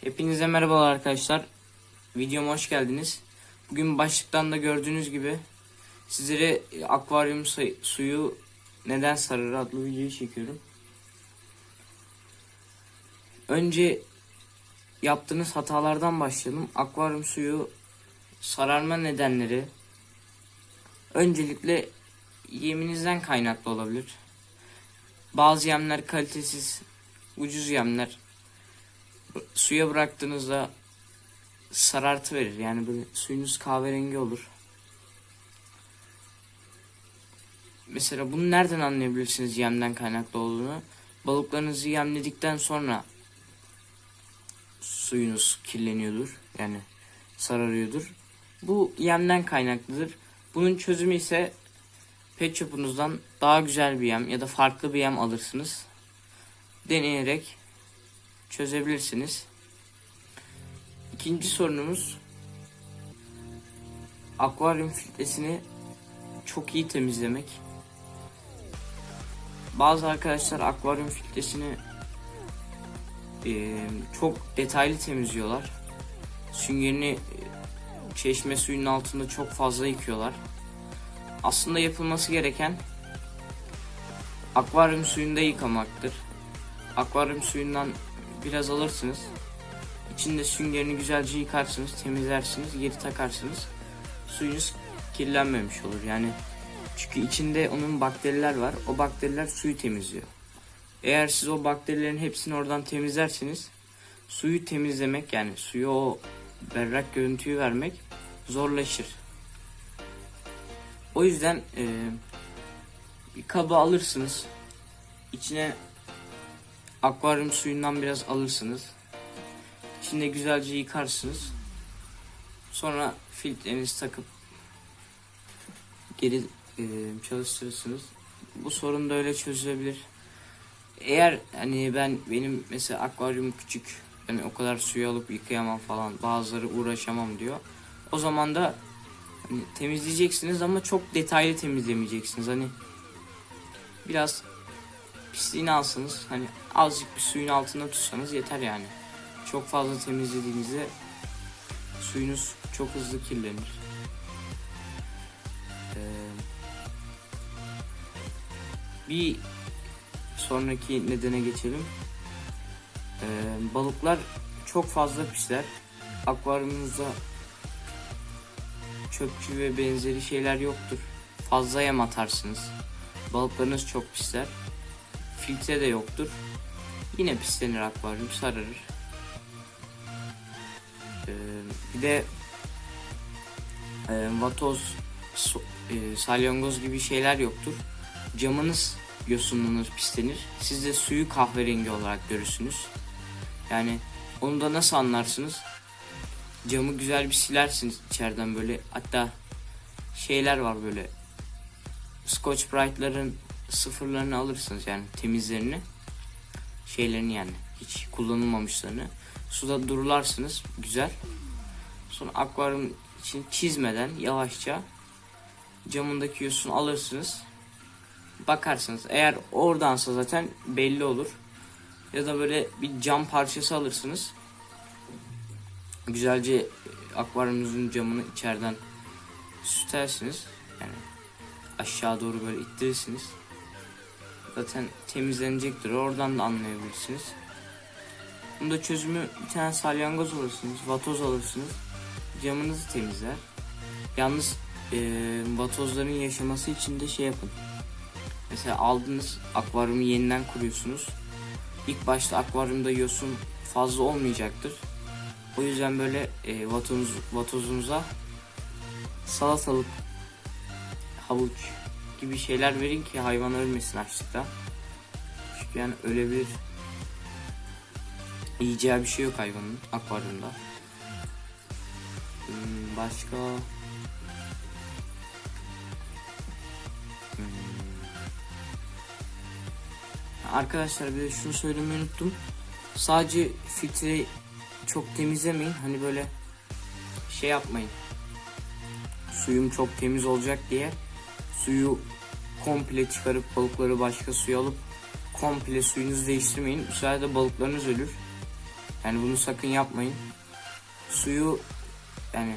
Hepinize merhabalar arkadaşlar. Videoma hoş geldiniz. Bugün başlıktan da gördüğünüz gibi sizlere akvaryum suyu neden sarır adlı videoyu çekiyorum. Önce yaptığınız hatalardan başlayalım. Akvaryum suyu sararma nedenleri öncelikle yeminizden kaynaklı olabilir. Bazı yemler kalitesiz, ucuz yemler suya bıraktığınızda sarartı verir. Yani böyle suyunuz kahverengi olur. Mesela bunu nereden anlayabilirsiniz yemden kaynaklı olduğunu? Balıklarınızı yemledikten sonra suyunuz kirleniyordur. Yani sararıyordur. Bu yemden kaynaklıdır. Bunun çözümü ise pet shop'unuzdan daha güzel bir yem ya da farklı bir yem alırsınız. Deneyerek çözebilirsiniz. İkinci sorunumuz akvaryum filtresini çok iyi temizlemek. Bazı arkadaşlar akvaryum filtresini eee, çok detaylı temizliyorlar. Süngerini e, çeşme suyunun altında çok fazla yıkıyorlar. Aslında yapılması gereken akvaryum suyunda yıkamaktır. Akvaryum suyundan biraz alırsınız. İçinde süngerini güzelce yıkarsınız, temizlersiniz, geri takarsınız. Suyunuz kirlenmemiş olur. Yani çünkü içinde onun bakteriler var. O bakteriler suyu temizliyor. Eğer siz o bakterilerin hepsini oradan temizlerseniz suyu temizlemek yani suyu o berrak görüntüyü vermek zorlaşır. O yüzden e, bir kaba alırsınız. İçine akvaryum suyundan biraz alırsınız. İçinde güzelce yıkarsınız. Sonra filtrenizi takıp geri e, çalıştırırsınız. Bu sorun da öyle çözülebilir. Eğer hani ben benim mesela akvaryum küçük yani o kadar suyu alıp yıkayamam falan bazıları uğraşamam diyor. O zaman da hani temizleyeceksiniz ama çok detaylı temizlemeyeceksiniz. Hani biraz pisliğini alsanız hani azıcık bir suyun altında tutsanız yeter yani. Çok fazla temizlediğinizde suyunuz çok hızlı kirlenir. Ee, bir sonraki nedene geçelim. Ee, balıklar çok fazla pisler. Akvaryumunuzda çöpçü ve benzeri şeyler yoktur. Fazla yem atarsınız. Balıklarınız çok pisler. Filtre de yoktur. Yine pislenir akvaryum, sararır. Ee, bir de e, vatoz, so- e, salyangoz gibi şeyler yoktur. Camınız yosunlanır, pislenir. Siz de suyu kahverengi olarak görürsünüz. Yani onu da nasıl anlarsınız? Camı güzel bir silersiniz içeriden böyle. Hatta şeyler var böyle. Scotch Brite'ların sıfırlarını alırsınız yani temizlerini. Şeylerini yani hiç kullanılmamışlarını. Suda durularsınız güzel. Sonra akvaryum için çizmeden yavaşça camındaki yosunu alırsınız. Bakarsınız. Eğer oradansa zaten belli olur. Ya da böyle bir cam parçası alırsınız. Güzelce akvaryumunuzun camını içeriden sütersiniz. Yani aşağı doğru böyle ittirirsiniz. Zaten temizlenecektir. Oradan da anlayabilirsiniz. Bunda çözümü bir tane salyangoz alırsınız, vatoz alırsınız. Camınızı temizler. Yalnız e, vatozların yaşaması için de şey yapın. Mesela aldınız akvaryumu yeniden kuruyorsunuz. İlk başta akvaryumda yosun fazla olmayacaktır. O yüzden böyle e, vatoz, vatozunuza salatalık, havuç gibi şeyler verin ki hayvan ölmesin açlıktan. Çünkü yani ölebilir. Yiyeceği bir şey yok hayvanın akvaryumda. Hmm, başka Hmm. Arkadaşlar bir de şunu söylemeyi unuttum. Sadece filtreyi çok temizlemeyin. Hani böyle şey yapmayın. Suyum çok temiz olacak diye suyu komple çıkarıp balıkları başka suya alıp komple suyunuzu değiştirmeyin. Bu sayede balıklarınız ölür. Yani bunu sakın yapmayın. Suyu yani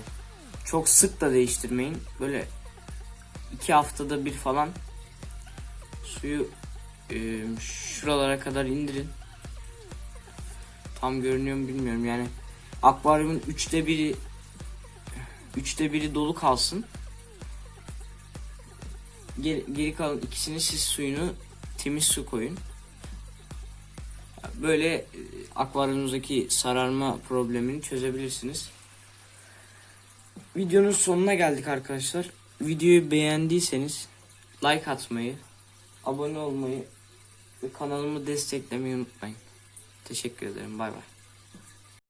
çok sık da değiştirmeyin. Böyle iki haftada bir falan suyu e, şuralara kadar indirin. Tam görünüyor mu bilmiyorum yani akvaryumun üçte biri üçte biri dolu kalsın. Geri, geri kalan ikisini siz suyunu temiz su koyun. Böyle e, akvaryumunuzdaki sararma problemini çözebilirsiniz. Videonun sonuna geldik arkadaşlar. Videoyu beğendiyseniz like atmayı, abone olmayı ve kanalımı desteklemeyi unutmayın. Teşekkür ederim. Bay bay.